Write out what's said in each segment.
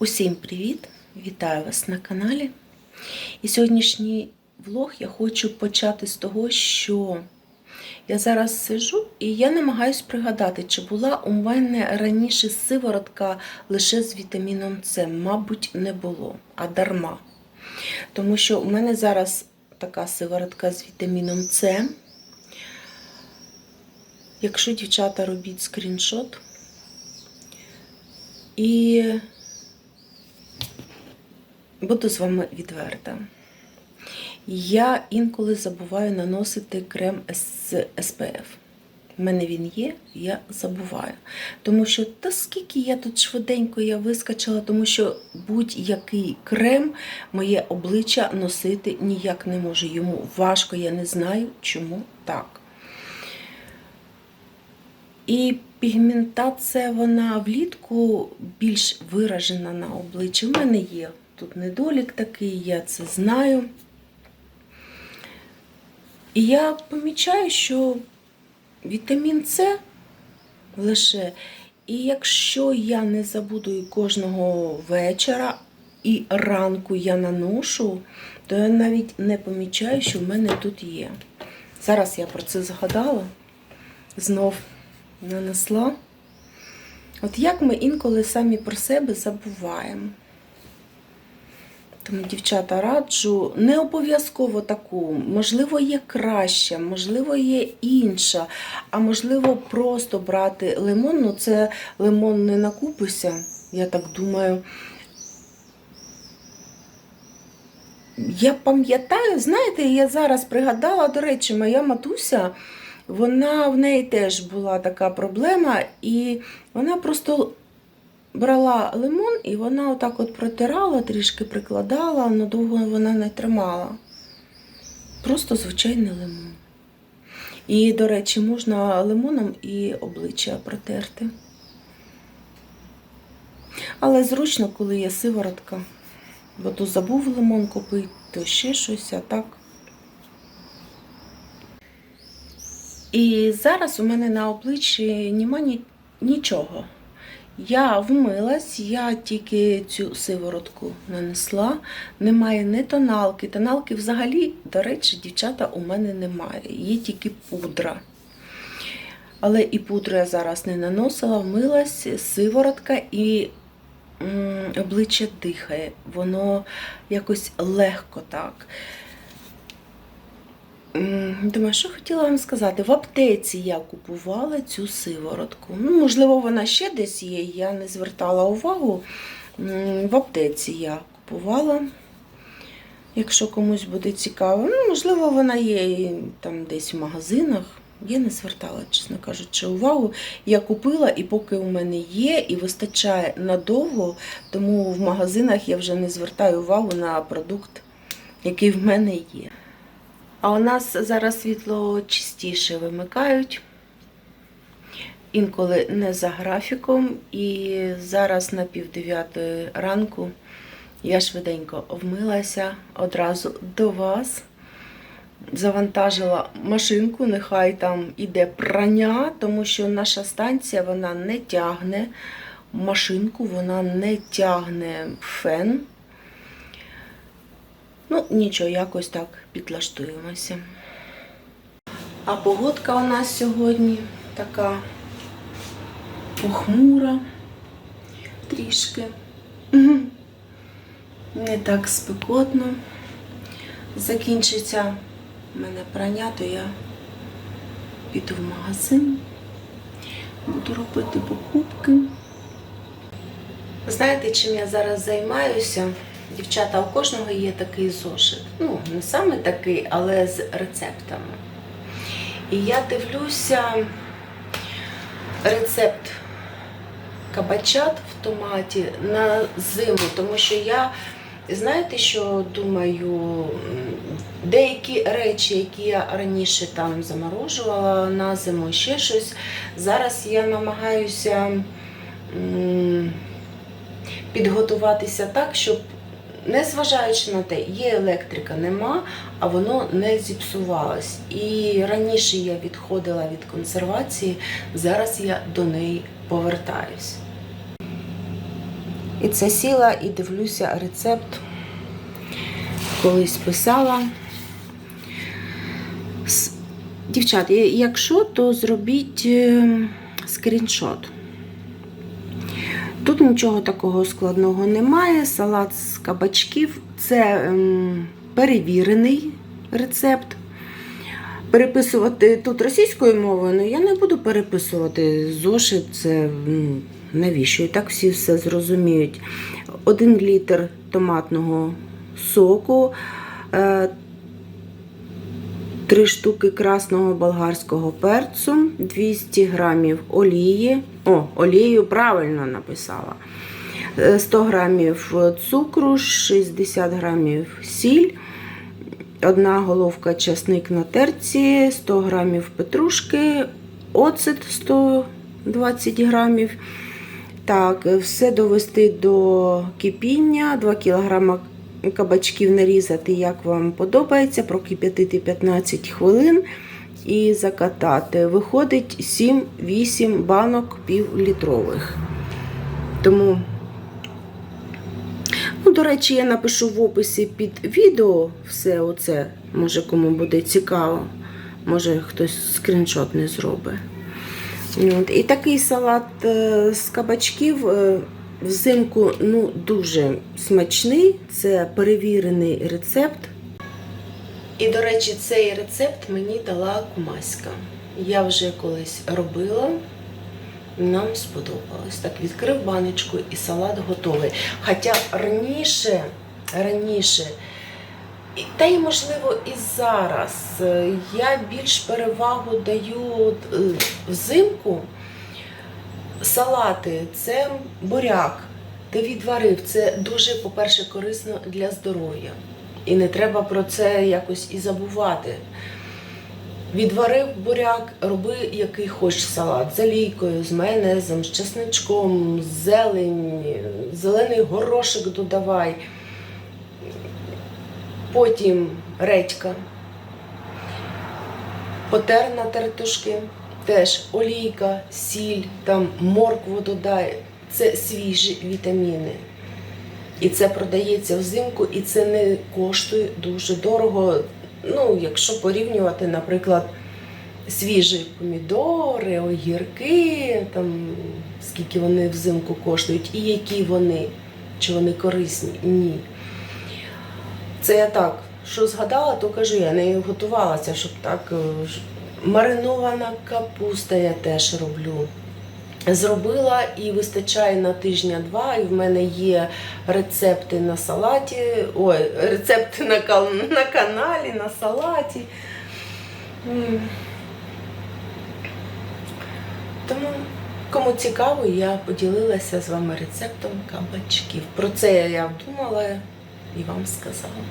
Усім привіт! Вітаю вас на каналі. І сьогоднішній влог я хочу почати з того, що я зараз сижу і я намагаюсь пригадати, чи була у мене раніше сиворотка лише з вітаміном С. Мабуть, не було, а дарма. Тому що у мене зараз така сиворотка з вітаміном С. Якщо дівчата робіть скріншот, і буду з вами відверта. Я інколи забуваю наносити крем з SPF. У мене він є, я забуваю. Тому що, та скільки я тут швиденько я вискочила, тому що будь-який крем моє обличчя носити ніяк не може. Йому важко, я не знаю, чому так. І пігментація, вона влітку більш виражена на обличчі. У мене є тут недолік такий, я це знаю. І я помічаю, що вітамін С лише, і якщо я не забуду кожного вечора і ранку я наношу, то я навіть не помічаю, що в мене тут є. Зараз я про це згадала, знов нанесла. От як ми інколи самі про себе забуваємо. Тому, дівчата, раджу, не обов'язково таку, можливо, є краща, можливо, є інша, а можливо, просто брати лимон. Ну, це лимон не накупися, я так думаю. Я пам'ятаю, знаєте, я зараз пригадала, до речі, моя матуся, вона в неї теж була така проблема, і вона просто брала лимон і вона отак от протирала, трішки прикладала, але довго вона не тримала. Просто звичайний лимон. І, до речі, можна лимоном і обличчя протерти. Але зручно, коли є сиворотка. Бо то забув лимон купити, то ще щось, а так. І зараз у мене на обличчі нема ні, нічого. Я вмилась, я тільки цю сиворотку нанесла. Немає ні тоналки. Тоналки взагалі, до речі, дівчата у мене немає. Є тільки пудра. Але і пудру я зараз не наносила, вмилась, сиворотка і м, обличчя дихає. Воно якось легко так. Думаю, що хотіла вам сказати? В аптеці я купувала цю сиворотку. Ну, Можливо, вона ще десь є, я не звертала увагу. В аптеці я купувала. Якщо комусь буде цікаво, ну, можливо, вона є там десь в магазинах. Я не звертала, чесно кажучи, увагу. Я купила, і поки у мене є, і вистачає надовго, тому в магазинах я вже не звертаю увагу на продукт, який в мене є. А у нас зараз світло частіше вимикають, інколи не за графіком. І зараз на півдев'ятої ранку я швиденько вмилася одразу до вас. Завантажила машинку, нехай там іде прання, тому що наша станція вона не тягне машинку, вона не тягне фен. Ну, нічого, якось так підлаштуємося. А погодка у нас сьогодні така похмура трішки. Не так спекотно. Закінчиться в мене прання, то я піду в магазин, буду робити покупки. Знаєте, чим я зараз займаюся? Дівчата, у кожного є такий зошит. Ну, не саме такий, але з рецептами. І я дивлюся рецепт кабачат в томаті на зиму, тому що я, знаєте, що думаю, деякі речі, які я раніше там заморожувала на зиму, ще щось. Зараз я намагаюся підготуватися так, щоб незважаючи на те, є електрика, нема, а воно не зіпсувалось. І раніше я відходила від консервації, зараз я до неї повертаюсь. І це сіла і дивлюся рецепт. Колись писала. С- Дівчат, якщо, то зробіть е, скріншот. Тут нічого такого складного немає. Салат з кабачків це ем, перевірений рецепт. Переписувати тут російською мовою, ну я не буду переписувати зошит, це ну, навіщо? І так всі все зрозуміють. Один літр томатного соку, е, три штуки красного болгарського перцю, 200 грамів олії. О, олію правильно написала. Е, 100 грамів цукру, 60 грамів сіль, одна головка часник на терці, 100 грамів петрушки, оцет 120 грамів. Так, все довести до кипіння, 2 кг кабачків нарізати, як вам подобається, прокип'ятити 15 хвилин і закатати. Виходить 7-8 банок півлітрових. Тому, ну, до речі, я напишу в описі під відео все оце, може кому буде цікаво, може хтось скріншот не зробить. І такий салат е, з кабачків е, взимку ну, дуже смачний. Це перевірений рецепт. І, до речі, цей рецепт мені дала кумаська. Я вже колись робила. Нам сподобалось. Так, відкрив баночку і салат готовий. Хоча раніше, раніше, та й можливо і зараз, е, я більш перевагу даю е, взимку. Салати це буряк. Ти відварив. Це дуже, по-перше, корисно для здоров'я. І не треба про це якось і забувати. Відварив буряк, роби який хочеш салат з олійкою, з майонезом, з чесничком, з зелень, зелений горошок додавай. Потім редька. Потер на тертушки, теж олійка, сіль, там моркву додай. Це свіжі вітаміни. І це продається взимку, і це не коштує дуже дорого. Ну, якщо порівнювати, наприклад, свіжі помідори, огірки, там, скільки вони взимку коштують, і які вони, чи вони корисні, ні. Це я так, що згадала, то кажу, я не готувалася, щоб так. Маринована капуста я теж роблю. Зробила і вистачає на тижня-два, і в мене є рецепти на салаті, ой, рецепти на, на каналі, на салаті. Тому, кому цікаво, я поділилася з вами рецептом кабачків. Про це я думала і вам сказала.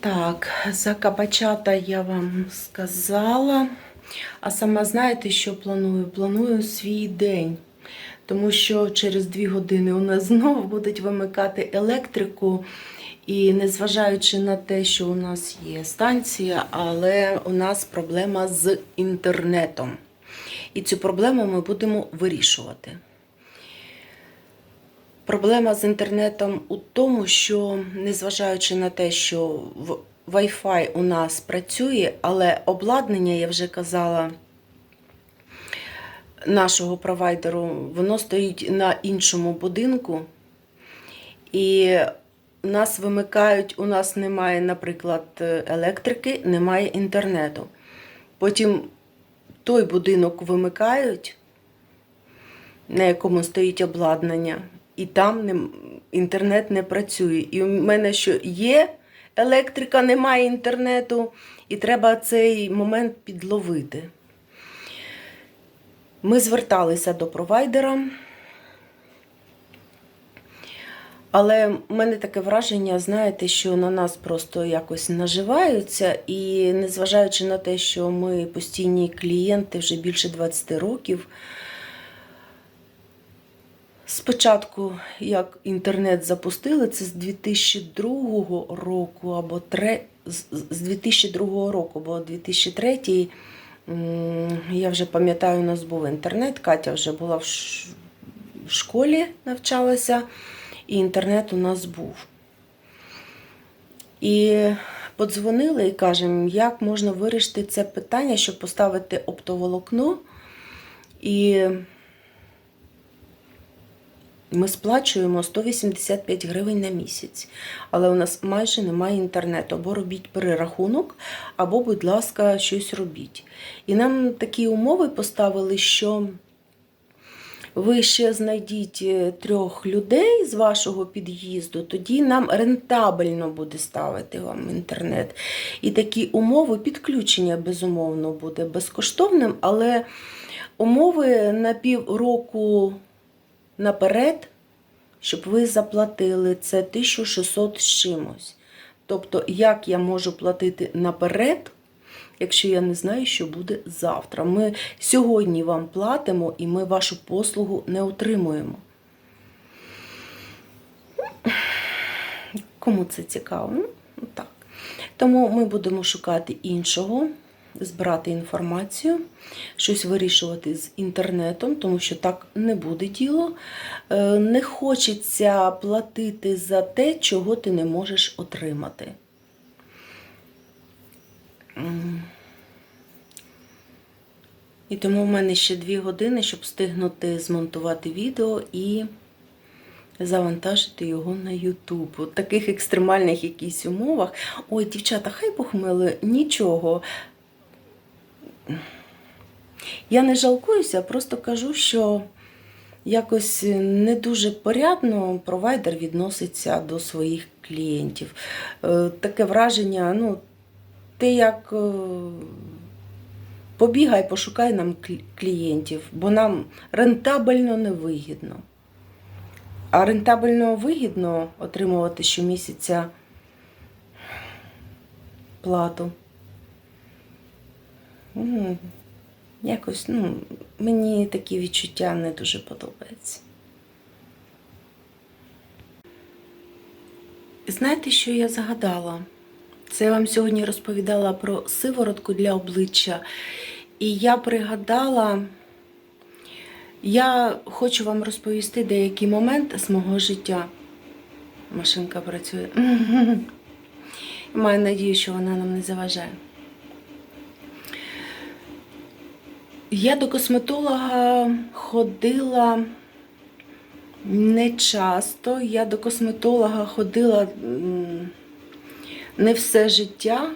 Так, за кабачата я вам сказала. А сама знаєте, що планую? Планую свій день. Тому що через дві години у нас знову будуть вимикати електрику. І незважаючи на те, що у нас є станція, але у нас проблема з інтернетом. І цю проблему ми будемо вирішувати. Проблема з інтернетом у тому, що незважаючи на те, що в- Wi-Fi у нас працює, але обладнання, я вже казала, нашого провайдеру, воно стоїть на іншому будинку. І нас вимикають, у нас немає, наприклад, електрики, немає інтернету. Потім той будинок вимикають, на якому стоїть обладнання, і там інтернет не працює. І у мене що є електрика, немає інтернету, і треба цей момент підловити. Ми зверталися до провайдера. Але в мене таке враження, знаєте, що на нас просто якось наживаються, і незважаючи на те, що ми постійні клієнти вже більше 20 років. Спочатку, як інтернет запустили, це з 2002 року або тре, з з 2002 року, бо 2003 я вже пам'ятаю, у нас був інтернет. Катя вже була в школі, навчалася. і інтернет у нас був. І подзвонили і кажемо, як можна вирішити це питання, щоб поставити оптоволокно. І ми сплачуємо 185 гривень на місяць. Але у нас майже немає інтернету. Або робіть перерахунок, або, будь ласка, щось робіть. І нам такі умови поставили, що ви ще знайдіть е, трьох людей з вашого під'їзду, тоді нам рентабельно буде ставити вам інтернет. І такі умови підключення, безумовно, буде безкоштовним, але умови на півроку наперед, щоб ви заплатили це 1600 з чимось. Тобто, як я можу платити наперед, якщо я не знаю, що буде завтра. Ми сьогодні вам платимо і ми вашу послугу не отримуємо. Кому це цікаво? Ну, так. Тому ми будемо шукати іншого, збирати інформацію, щось вирішувати з інтернетом, тому що так не буде діло. Е, Не хочеться платити за те, чого ти не можеш отримати. І тому в мене ще дві години, щоб встигнути змонтувати відео і завантажити його на YouTube. У таких екстремальних якісь умовах. Ой, дівчата, хай похмели, нічого. Я не жалкуюся, просто кажу, що якось не дуже порядно провайдер відноситься до своїх клієнтів. Е, Таке враження, ну, ти як е, побігай, пошукай нам клієнтів, бо нам рентабельно невигідно. А рентабельно вигідно отримувати щомісяця плату. М, Якось, ну, мені такі відчуття не дуже подобаються. Знаєте, що я загадала? Це я вам сьогодні розповідала про сиворотку для обличчя. І я пригадала, я хочу вам розповісти деякий момент з мого життя. Машинка працює. Маю надію, що вона нам не заважає. Я до косметолога ходила не часто. Я до косметолога ходила не все життя,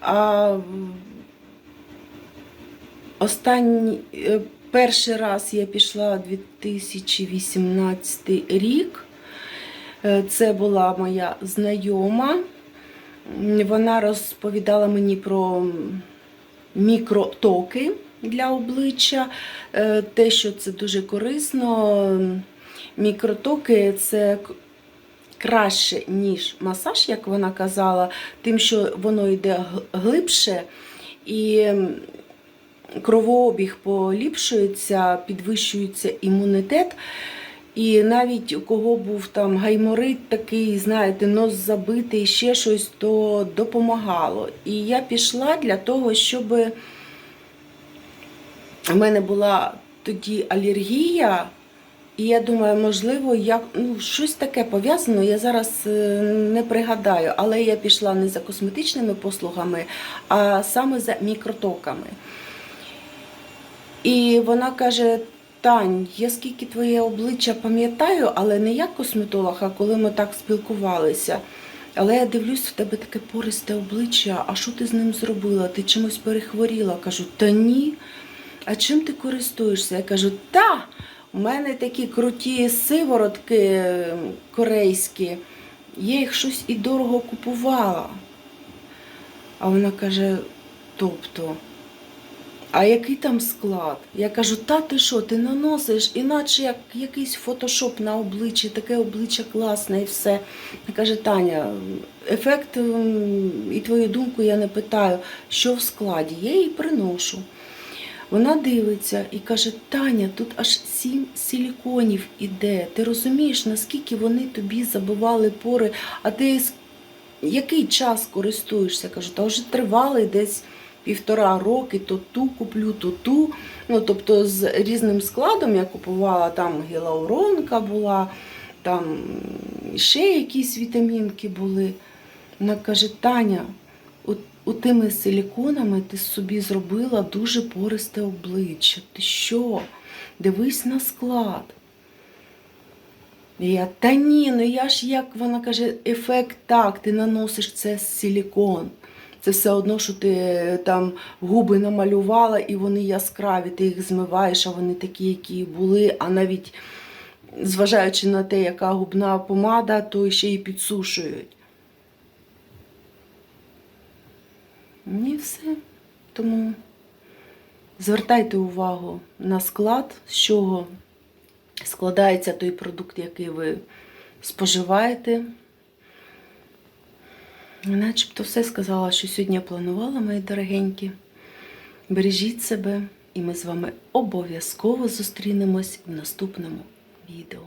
а останній е, перший раз я пішла 2018 рік. Е, Це була моя знайома. Вона розповідала мені про мікротоки для обличчя, е, те, що це дуже корисно. Мікротоки це краще, ніж масаж, як вона казала, тим, що воно йде глибше і кровообіг поліпшується, підвищується імунітет. І навіть у кого був там гайморит такий, знаєте, нос забитий, ще щось, то допомагало. І я пішла для того, щоб у мене була тоді алергія, і я думаю, можливо, як, ну, щось таке пов'язано, я зараз е, не пригадаю, але я пішла не за косметичними послугами, а саме за мікротоками. І вона каже: Тань, я скільки твоє обличчя пам'ятаю, але не як косметолог, а коли ми так спілкувалися. Але я дивлюсь, в тебе таке пористе обличчя, а що ти з ним зробила? Ти чимось перехворіла? Кажу, та ні. А чим ти користуєшся? Я кажу, та, у мене такі круті сиворотки е, корейські, я їх щось і дорого купувала. А вона каже, тобто, а який там склад? Я кажу, та ти що, ти наносиш, іначе як якийсь фотошоп на обличчі, таке обличчя класне і все. Вона каже, Таня, ефект і твою думку я не питаю, що в складі. Я її приношу. Вона дивиться і каже: Таня, тут аж сім силіконів іде. Ти розумієш, наскільки вони тобі забивали пори, а ти який час користуєшся? Кажу, та вже тривалий десь півтора роки, то ту куплю, то ту. Ну, тобто з різним складом я купувала там гілауронка була, там ще якісь вітамінки були. Вона каже, Таня, от, от тими силіконами ти собі зробила дуже пористе обличчя. Ти що? Дивись на склад. Я, та ні, ну я ж як вона каже, ефект так, ти наносиш це з силікон. Це все одно, що ти е, там губи намалювала і вони яскраві, ти їх змиваєш, а вони такі, які були, а навіть зважаючи на те, яка губна помада, то ще й підсушують. Ні, все. Тому звертайте увагу на склад, з чого складається той продукт, який ви споживаєте. Начебто все сказала, що сьогодні планувала, мої дорогенькі. Бережіть себе, і ми з вами обов'язково зустрінемось в наступному відео.